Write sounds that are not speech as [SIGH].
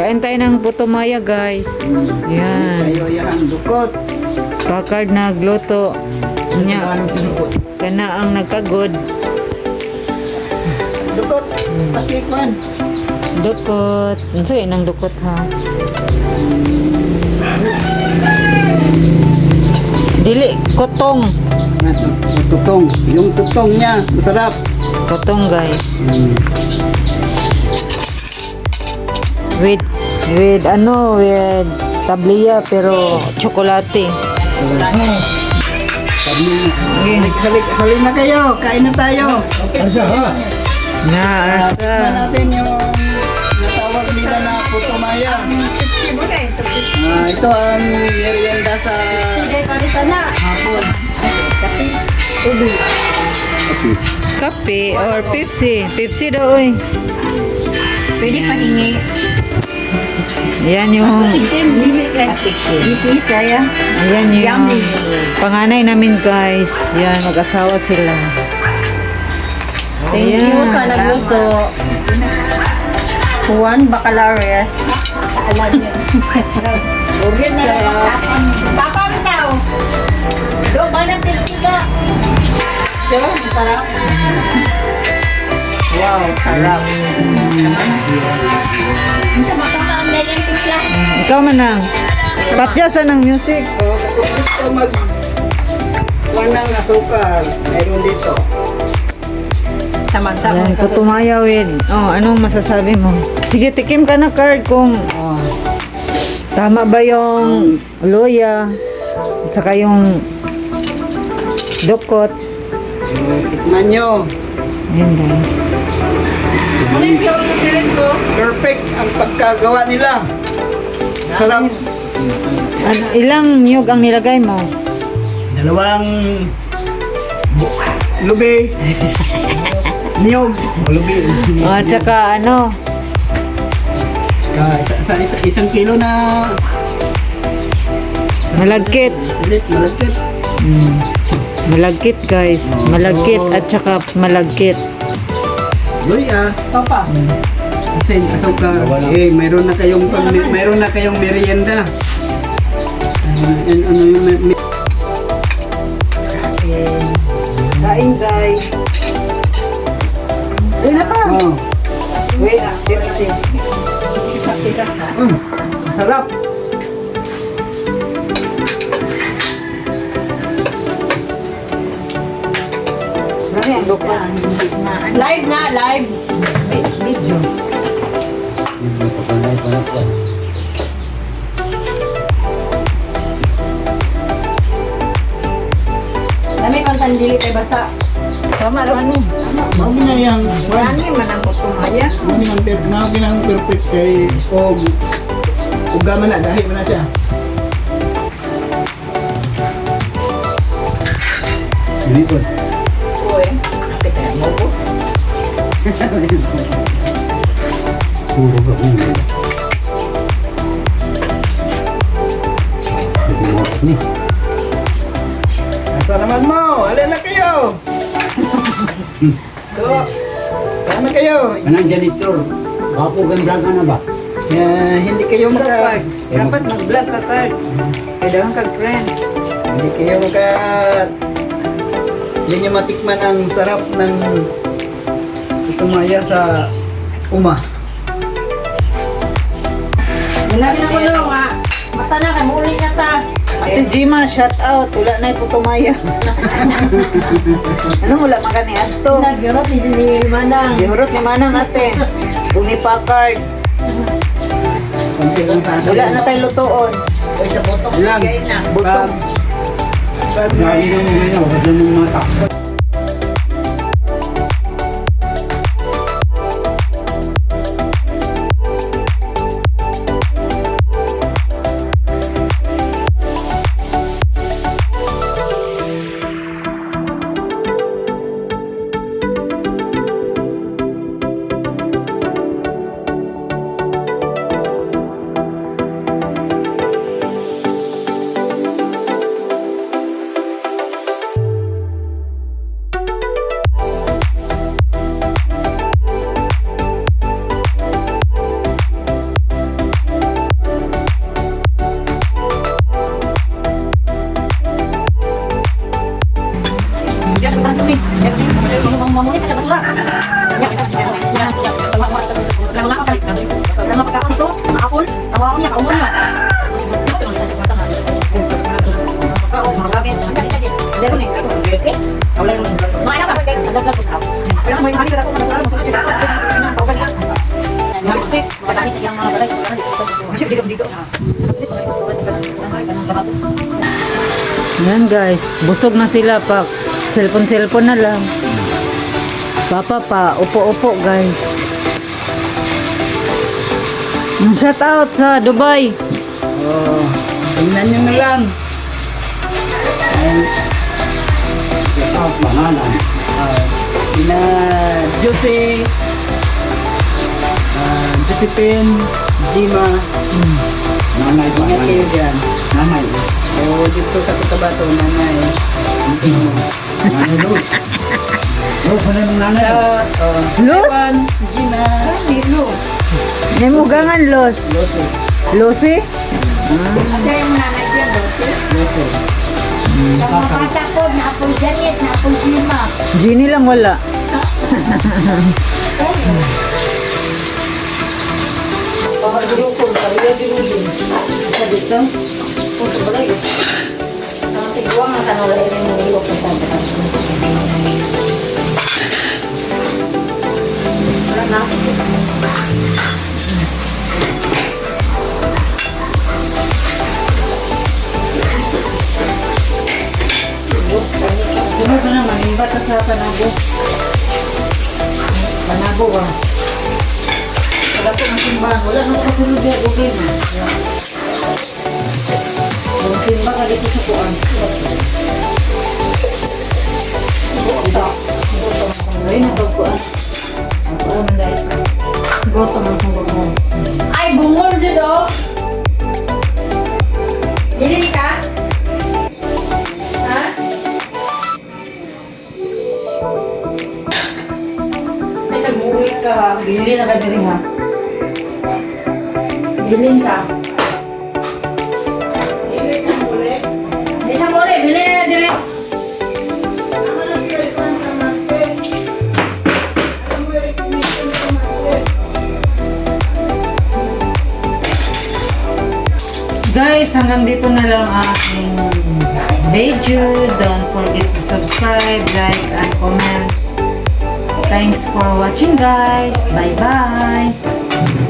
Kain tayo ng putumaya guys. Yan. Kayo yan, dukot. Pakard nagluto. Nya. Kana ang nagkagod. Dukot. Patikman. Dukot. Unsa yun ang dukot ha? Dili, kotong. Tutong. Yung tutong niya, masarap. Kotong guys. Mm. With, with ano, with tabliya pero tsokolate. Sabi niya, halik, halik, na kayo. Kain na tayo. Na, Tikman asa. natin yung natawag nila na putumaya. Ah, ito ang merienda sa hapon. Kape or Pepsi. Pepsi daw oy. Pwede pahingi. Ayan yung, This is saya. ayan yung panganay namin guys. Yan, mag-asawa sila. Thank you Ayan. sa nagluto. Juan Bacalares. Urgent na Papa daw. Do ba ng pilsiga? Sure, masarap. Wow, sarap. Ikaw manang. Patyasan ng music. So, kung gusto mag wanang asukal, mayroon dito. Samang-samang. Yan, putumaya with. Oh, anong masasabi mo? Sige, tikim ka na card kung Oh, tama ba yung luya at saka yung dukot. eh, tikman nyo. Ayan guys. Perfect ang pagkagawa nila. Sarap. An ilang niyog ang nilagay mo? Dalawang lubi. [LAUGHS] Niyog. Lubi. Oh, at saka ano, Ah, sa, sa isa- isang kilo na malagkit. malagkit. Mm. Malagkit guys. Malagkit at saka malagkit. Luy ah. Papa. Kasi asukar. Eh, mayroon na kayong pang, mayroon na kayong merienda. Ano, ano, ano yung me- Kain guys. Wala pa. Oh. Wait, Pepsi. Mm, sarap. Ano? Live na, live. Video. Dami kang tandili kay basa. Tama naman mo. Mao na yang Dami man ang putumaya. Mao nang per mao ginang perfect kay og uga man na dahil man na siya. Ini pun. Kapit na mo po. Puro ka ulo. Ni. Asa naman mo? Alin na kayo? Go. Tama kayo. Kanang janitor, wapo kan vlog na ba? Ya, hindi kayo maka Dapat mag-vlog ka card. Kailangan kag friend. hindi kayo maka hindi nyo matikman ang sarap ng itumaya sa uma. Dalabi na ko lang ha. Mata na kay muli na Ate Jima, shout out. Wala na yung putumaya. Anong wala man ka ni Anto? Nagyurot ni Jenny Manang. Gihurot ni Manang ate. Kung ni Packard. Sa Wala na tayo lutoon. Lang. Butong. Lagi na mo ngayon, wala mong matak. Yan guys, busog na sila pa cellphone-cellphone na lang. Papa pa, upo-upo guys. Mm, Shout out sa Dubai. Oh, tingnan nyo na lang. Set out, pangalan. Ah, Ina Jose, ah, Josephine, Jima, Nanay pa, ingat kayo dyan. Nanay. O dito sa Cotabato, nanay. Nanay Luz. Luz, ano yung nanay? Sa, oh, Luz? Evan, Gina, May mugangan los. Lote, Lucy? Ate mo na nagyan dosi. Lote. Sa mga bata ko, naapol Janet, naapol Jima. Genie lang wala. Pagkagulukol, pagkagulukol din. Sa dito, puto ba lang yun? Ang tanong lang yung mga ilok ng tanda. Wala na. Sunod na naman, yung bata sa Panago. Panago ba? Wala ko ng simbahan. Wala nang kasunod yan. Okay na. Yung simba ka dito sa kuan. Ay, nagpagkuan. Ang kuan na dahil. Goto mo sa kuan. Ay, bungol siya do. Dilin ka? Ha? Ay, nag-uwi ka ha. Na ka diri ha. Bilin ka. Muli. Bilin na diri. Guys, hanggang dito na lang ang aking video. Don't forget to subscribe, like, and comment. Thanks for watching guys. Bye-bye.